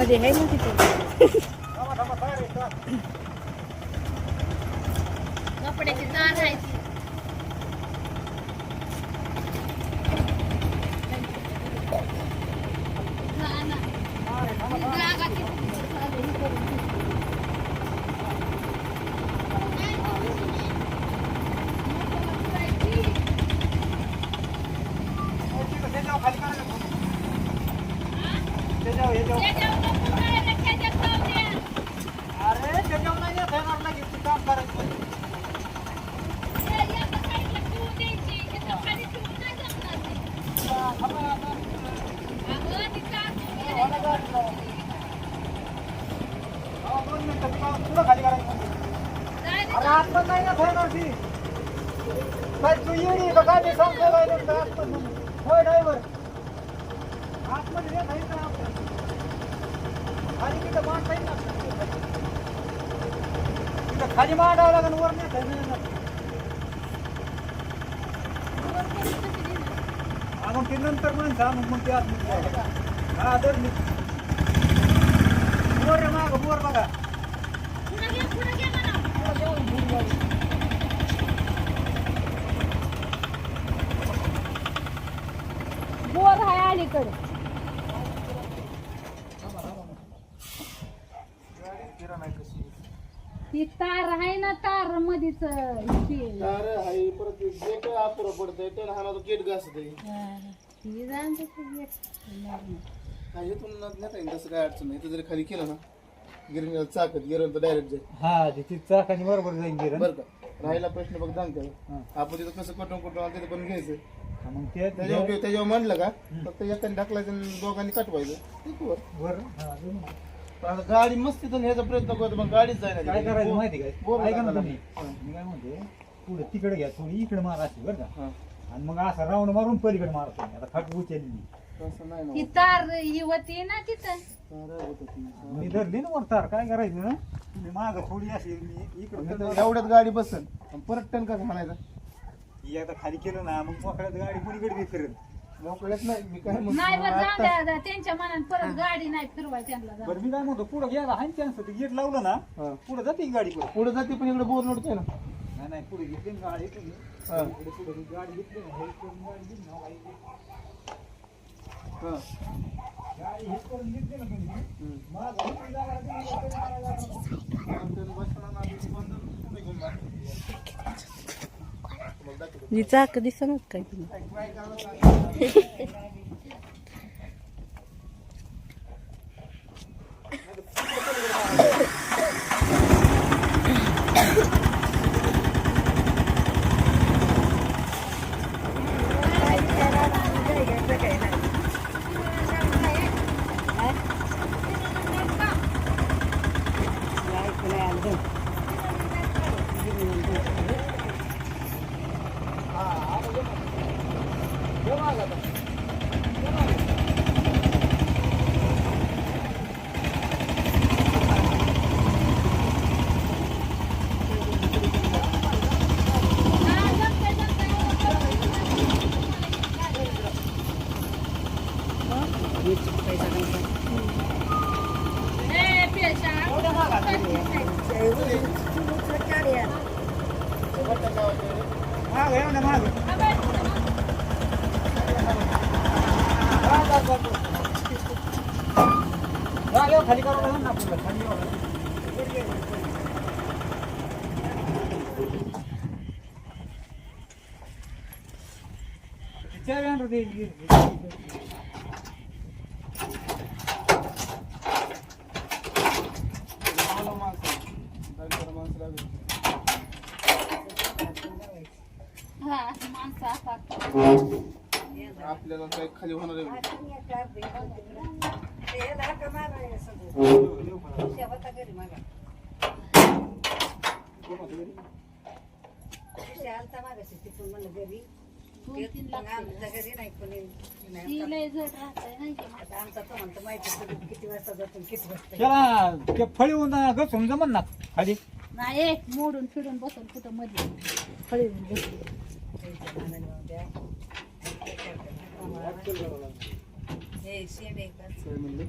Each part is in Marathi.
मध्ये आहे ना तिथे कपड्याची जाण आहे ती. हा ना. जागा किती चालू. त्याच्यावर नको करायला, त्याच्यात जाऊ द्या. ते एका साईडला ठेवून द्यायची, इथं खाली ठेवून नाही जमणार ते. अगं, खाली मांडावं लागेल वर नाही खाली मग ते नंतर माणसं आणून मग ते आज हा दर बोर माग बोर बघा. बोर हाय अलीकडे ती तार आहे ना तार मध्येच ती अरे हाय परत जे काय अपुरं पडतंय त्याला हा तो घासतंय. एक. हा इथून नेता येईल तसं काय अडचण नाही. इथं जरी खाली केलं ना गिरणीला चाकत गिरण तर डायरेक्ट जाईल. हा ते ती चाकाने बरोबर जाईन गिरण. बरं का? राहिला प्रश्न बघ हा. सांगतो आपण तिथं कसं कटून कुठून आलं तिथं पण घ्यायचं. हा, मग ते त्याच्यावर त्याच्यावर म्हणलं का फक्त एकाने ढकलायचं आणि दोघांनी कटवायचं. ठीक वर वर हा, अजून. पण आता गाडी मस्त तिथं न्यायचा प्रयत्न करतो पण गाडीच जायना काय करायचं माहिती काय? बोर ऐका ना टाकायला. तुम्ही. मी काय म्हणते पुढे तिकडे घ्या थोडी इकडे मारा अशी बरं का? हा. आणि मग असं राऊंड मारून पलीकडे मारतो आता खाट उचलली तसं नाही ना ती तार ही होती ना तिथं. खरं होतं ती. मी धरली ना वर तार काय करायचं? ना मी माग थोडी अशी मी पण इकडे एवढ्यात गाडी बसन. आणि परत टन कसं म्हणायचं. ही आता खाली केलं ना मग मोकळ्यात गाडी कुणीकडे बी फिरेल. नाही मी काय म्हणतो नाही बरं जाऊ आता- द्या त्यांच्या मनात परत गाडी नाही फिरवाय त्यांना जाऊ. बरं मी काय म्हणतो पुढे घ्यायला आहे चान्स ते गेट लावलं ना हा. पुढे जाते ही गाडी पुढे पुढे जाते पण इकडे बोर नडतोय ना नाही नाही पुढे घेतली ना गाडी इकडे हा. इकडे पुढे ही गाडी घेतली ना हे करून गाडी घेतली ना, गाडी घेतली. हा. गाडी हे करून घेतली ना तुम्ही हम्म. मागं इकडे जागा तुम्ही इकडे मारायला लागला. नंतर बसताना ना आधी बंद पुढे घेऊन जा. तुम्हाला कधी जी चाक काय तुम्ही काय- काय करावं लागेल. ए, पेशा. मागं या ना मागं. मागं येऊ, खाली करावं लागेल ना आपल्याला, खाली यावं लागेल. चावी आणून दे, दे, दे. आलं माणसं. दरबार माणसं लागली. हा, माणसं असतात. आपल्याला काही खाली होणार आहे दोन तीन मग आमच्या घरी नाही कोणी नाही. ती लय जड राहतंय नाही का? आता आमचा तो म्हणतो माहिती आहे तुम्ही किती वाजता जातो आणि किती वाजता येतो. त्याला ते फळीहून घसून जमन ना खाली नाही ए, मोडून फिरून बसून कुठं मध्ये फळी बसली त्यांच्या नानाने म्हणत्या, हे शेंड आहे का? काय म्हणलं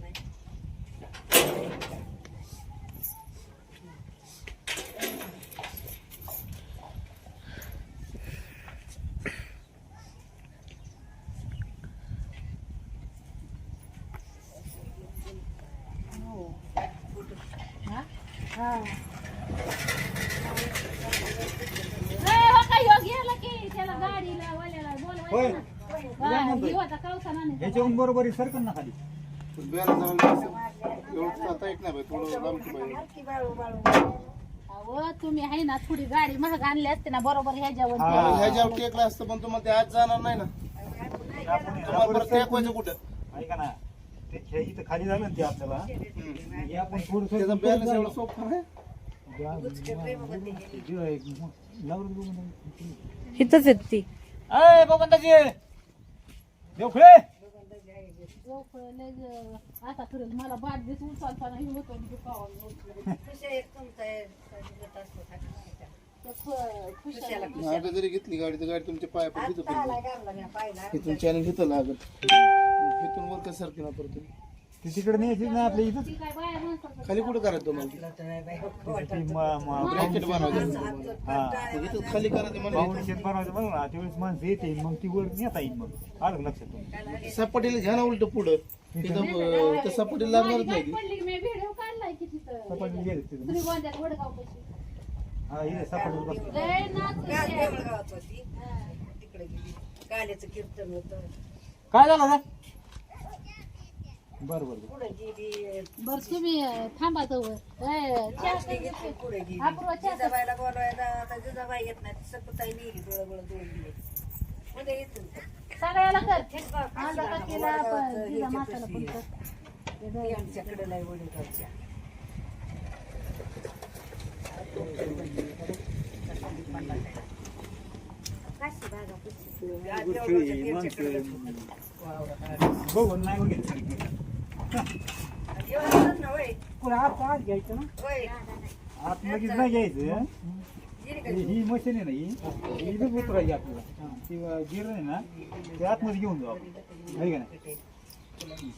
नाही. ए, हो का, ह्यो गेला की त्याला गाडीला वाल्याला होय. बोलवायचं ना. हा, ह्यो आता नाही. ह्याच्याहून बरोबर सरकन ना खाली. जाऊन एवढं नाही बाई थोडं बाई. अहो, तुम्ही आहे ना थोडी गाडी महाग आणली असते ना बरोबर ह्याच्यावर हा. ह्याच्यावर टेकलं असतं पण तुम्हाला ते आज जाणार नाही ना. तुम्हाला परत टेकवायचं कुठं? ऐका ना ते हे इथं खाली झालं ना ते आपल्याला. हे आपण त्याचा बॅलन्स एवढा सोपा आहे? इथंच आहेत ती. अय बबंदाजी देवखळे आता करेल मला बाद दिस उचलताना हे होतो आणि तर ख- खुशाला मागं जरी घेतली गाडी तर गाडी तुमच्या पाया पडली. पाहिला. इथून चॅनल घेतं लागत इथून वर कसं ना परत ती तिकडे न्यायची ना आपल्या इथं ती काय बाया माणसाचं खाली कुठं करायचं तुम्हाला तुला तर नाही बाई, ती म- म- ब्रँकेट बनवायचं हा. मग इथं खाली करायचं म्हणजे शेत बनवायचं बघ ना त्यावेळेस माणसं येते मग ती वर नेता येईल मग. आलं का लक्षात? सपाटीला घ्या ना उलट पुढं. तिथं अं, त्या सपाटीला लागणारच नाही ती. पडली की मी व्हिडिओ काढलाय की तिथं. सपाटी गेले तिथं. श्रीगोंद्यात वडगाव पाशी. हा इथे सपाटी बसलं लय नाच काल देवळगावात होती. तिकडे गेली. काल्याचं कीर्तन होतं. काय झालं ना बरं बरं पुढे गेली बर तुम्ही अं, थांबा जवळ घेतली पुढे गेली अपूर्वा चहा कर. जिजाबाईला बोलवायला आता जिजाबाई येत नाही सकुताई नेली डोळं डोळं दोन दिवस उद्या येतील ते. सगळ्याला कर थेट पण तिला पण ती आमच्याकडे लय. काशी त्यांच्याकडे. बघून नाही. आत घ्यायचं ना होय. आत लगेच नाही घ्यायचं ही मशीन आहे ना ही ही इथंच उतरायची आपल्याला ती गिरण आहे ना ते आतमध्ये घेऊन जाऊ आपण आहे का नाही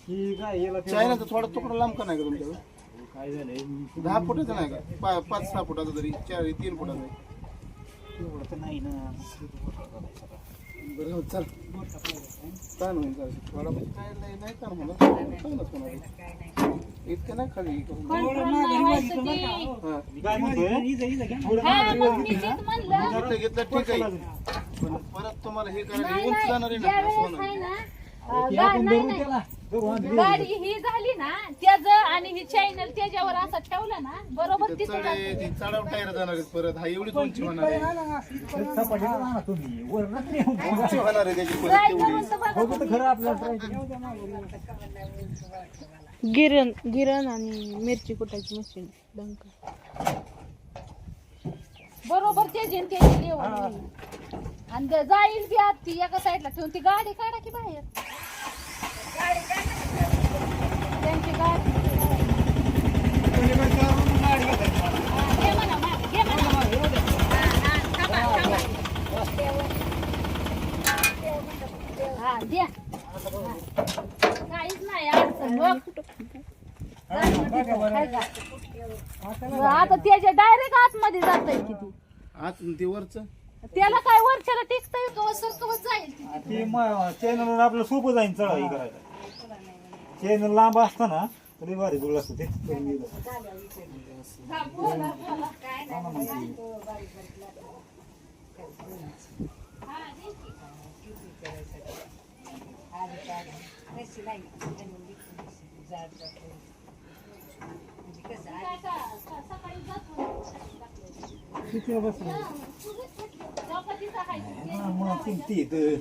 ही काय याला ते- चायनाचा थोडा तुकडा लांब का नाही का तुमच्याकडे काय झालंय दहा फुटाचा नाही का पा- पाच सहा फुटाचा तरी चार तीन फुटाचा आहे. तेवढं तर नाही ना बरं हो, चल. ताण जरासं. थोडा म्हणजे काय नाही नाही ताण होणार ताणच होणार. इतकं नाही खाली. हा. काय हा, घेतलं ठीक आहे. पण परत तुम्हाला हे करायला नाही. जाणार आहे ना असं होणार हा. गाडी ही झाली ना त्याच आणि ही चॅनल त्याच्यावर असं ठेवलं ना बरोबर ते तिथं चढ आहे, ते चढाव टायर जाणार आहेत परत. हा एवढीच उंची होणार आहे. उंची होणार आहे त्याची परत जायचं तेवढी. म्हणतं बघा. गिरण गिरण आणि मिरची कुटायची मशीन डंका. बरोबर ते जेन त्याची लेवल आणि ते जाईल बी आत ती एका साईडला ठेवून ती गाडी काढा की बाहेर. आता त्याच्या डायरेक्ट आतमध्ये जात किती? आत ते वरचं? त्याला काय वरच्याला टेकता कवच सरकवत जाईल ती. ते चॅनलवर आपलं सोपं जाईल चढाई करायला चॅनल लांब असतं ना तरी भारी जुळ असतं ते करून गेलं. किती बसलं? चौकटीचा आहे. हा, मग ते- ते-